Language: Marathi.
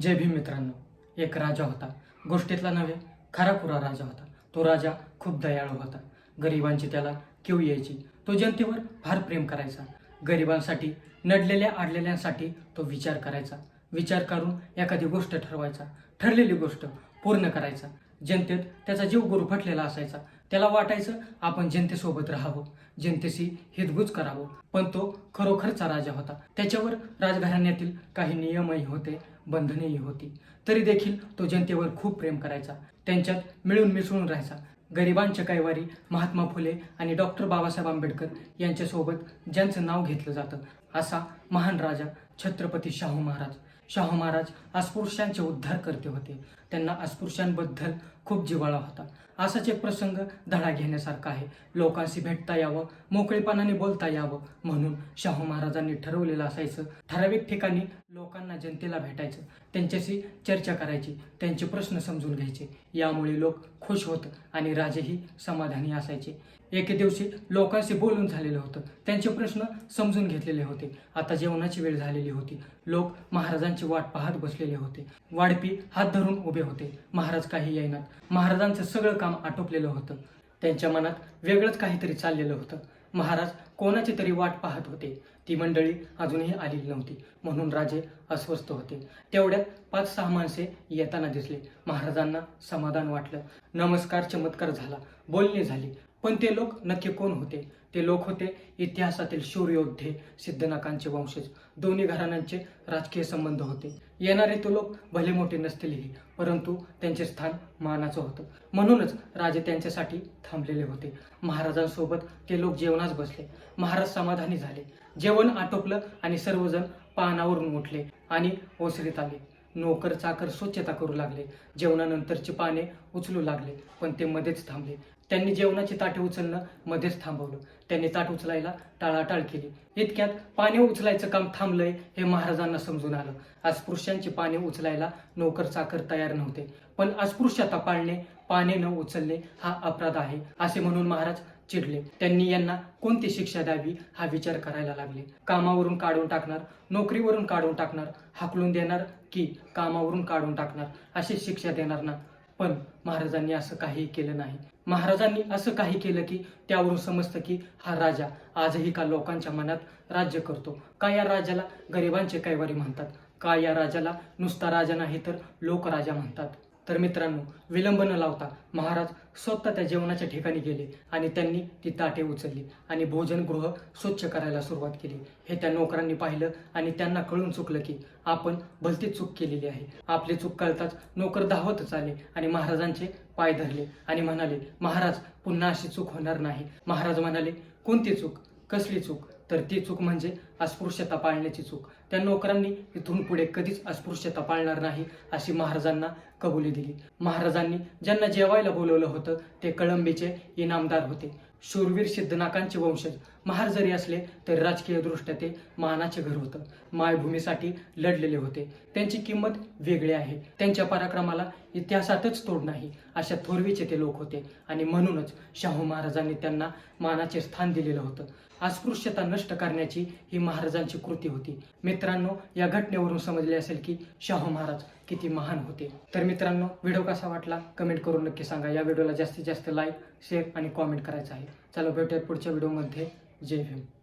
जय भीम मित्रांनो एक राजा होता. गोष्टीतला नव्हे खराखुरा राजा होता. तो राजा खूप दयाळू होता. गरिबांची त्याला किव यायची. तो जनतेवर फार प्रेम करायचा. गरिबांसाठी नडलेल्या आडलेल्यांसाठी तो विचार करायचा. विचार करून एखादी गोष्ट ठरवायचा. ठरलेली गोष्ट पूर्ण करायचा. जनतेत त्याचा जीव गुरफटलेला असायचा. त्याला वाटायचं आपण जनतेसोबत राहावं जनतेशी हितगुज करावं. पण तो खरोखरचा राजा होता. त्याच्यावर राजघराण्यातील काही नियमही होते बंधनेही होती. तरी देखील तो जनतेवर खूप प्रेम करायचा. त्यांच्यात मिळून मिसळून राहायचा. गरिबांच्या कैवारी महात्मा फुले आणि डॉक्टर बाबासाहेब आंबेडकर यांच्यासोबत ज्यांचं नाव घेतलं जातं असा महान राजा छत्रपती शाहू महाराज. शाहू महाराज अस्पृश्यांचे उद्धार करते होते. त्यांना अस्पृश्यांबद्दल खूप जिवाळा होता. असाच एक प्रसंग धडा घेण्यासारखा आहे. लोकांशी भेटता यावं मोकळेपणाने बोलता यावं म्हणून शाहू महाराजांनी ठरवलेलं असायचं. ठराविक ठिकाणी लोकांना जनतेला भेटायचं त्यांच्याशी चर्चा करायची त्यांचे प्रश्न समजून घ्यायचे. यामुळे लोक खुश होत आणि राजेही समाधानी असायचे. एके दिवशी लोकांशी बोलून झालेलं होतं. त्यांचे प्रश्न समजून घेतलेले होते. आता जेवणाची वेळ झालेली होती. लोक महाराजांची वाट पाहत बसलेले होते. वाढपी हात धरून उभे होते. महाराज काही येईनात. महाराजांचं सगळं काम आटोपलेलं होतं. त्यांच्या मनात वेगळंच काहीतरी चाललेलं होतं. महाराज कोणाची तरी वाट पाहत होते. ती मंडळी अजूनही आलेली नव्हती. म्हणून राजे अस्वस्थ होते. तेवढ्यात पाच सहा माणसे येताना दिसले. महाराजांना समाधान वाटलं. नमस्कार चमत्कार झाला. बोलणी झाली. पण ते लोक नक्की कोण होते? ते लोक होते इतिहासातील शूरयोद्धे सिद्धनाकांचे वंशज. दोन्ही घराण्यांचे राजकीय संबंध होते. येणारे तो लोक भले मोठे नसतीलही परंतु त्यांचे स्थान मानाचं होतं. म्हणूनच राजे त्यांच्यासाठी थांबलेले होते. महाराजांसोबत ते लोक जेवणास बसले. महाराज समाधानी झाले. जेवण आटोपलं आणि सर्वजण पानावरून उठले आणि ओसरीत आले. नोकर चाकर स्वच्छता करू लागले. जेवणानंतरची पाने उचलू लागले पण ते मध्येच थांबले. त्यांनी जेवणाची ताटे उचलणं मध्येच थांबवलं. त्यांनी ताट उचलायला टाळाटाळ केली. इतक्यात पाणी उचलायचं काम थांबलंय हे महाराजांना समजून आलं. अस्पृश्यांची पाने उचलायला नोकर चाकर तयार नव्हते. पण अस्पृश्यता पाळणे पाने न उचलणे हा अपराध आहे असे म्हणून महाराज चिडले त्यांनी यांना कोणती शिक्षा द्यावी हा विचार करायला लागले. कामावरून काढून टाकणार नोकरीवरून काढून टाकणार हाकलून देणार की कामावरून काढून टाकणार अशी शिक्षा देणार ना? पण महाराजांनी असं काही केलं नाही. महाराजांनी असं काही केलं की त्यावरून समजतं की हा राजा आजही का लोकांच्या मनात राज्य करतो? का या राजाला गरिबांचे कैवारी म्हणतात? का या राजाला नुसता राजा नाही तर लोकराजा म्हणतात? तर मित्रांनो विलंब न लावता महाराज स्वतः त्या जेवणाच्या ठिकाणी गेले आणि त्यांनी ती ताटे उचलली आणि भोजनगृह स्वच्छ करायला सुरुवात केली. हे त्या नोकरांनी पाहिलं आणि त्यांना कळून चुकलं की आपण भलती चूक केलेली आहे. आपली चूक कळताच नोकर धावतच आले आणि महाराजांचे पाय धरले आणि म्हणाले महाराज पुन्हा अशी चूक होणार नाही. महाराज म्हणाले कोणती चूक? कसली चूक? तर ती चूक म्हणजे अस्पृश्यता पाळण्याची चूक. त्या नोकरांनी इथून पुढे कधीच अस्पृश्यता पाळणार नाही अशी महाराजांना कबुली दिली. महाराजांनी ज्यांना जेवायला बोलवलं होतं ते कळंबीचे इनामदार होते. शूरवीर सिद्धनाकांचे वंशज महार जरी असले तरी राजकीय दृष्ट्या ते मानाचे घर होतं. मायभूमीसाठी लढलेले होते. त्यांची किंमत वेगळी आहे. त्यांच्या पराक्रमाला इतिहासातच तोड नाही अशा थोरवीचे ते लोक होते. आणि म्हणूनच शाहू महाराजांनी त्यांना मानाचे स्थान दिलेलं होतं. अस्पृश्यता नष्ट करण्याची ही महाराजांची कृती होती. मित्रांनो या घटनेवरून समजले असेल की शाहू महाराज किती महान होते. तर मित्रांनो व्हिडिओ कसा वाटला? कमेंट करून नक्की सांगा. या व्हिडिओला जास्तीत जास्त लाईक शेअर आणि कॉमेंट करायचं आहे. चला भेटूयात पुढच्या व्हिडिओमध्ये जय भीम.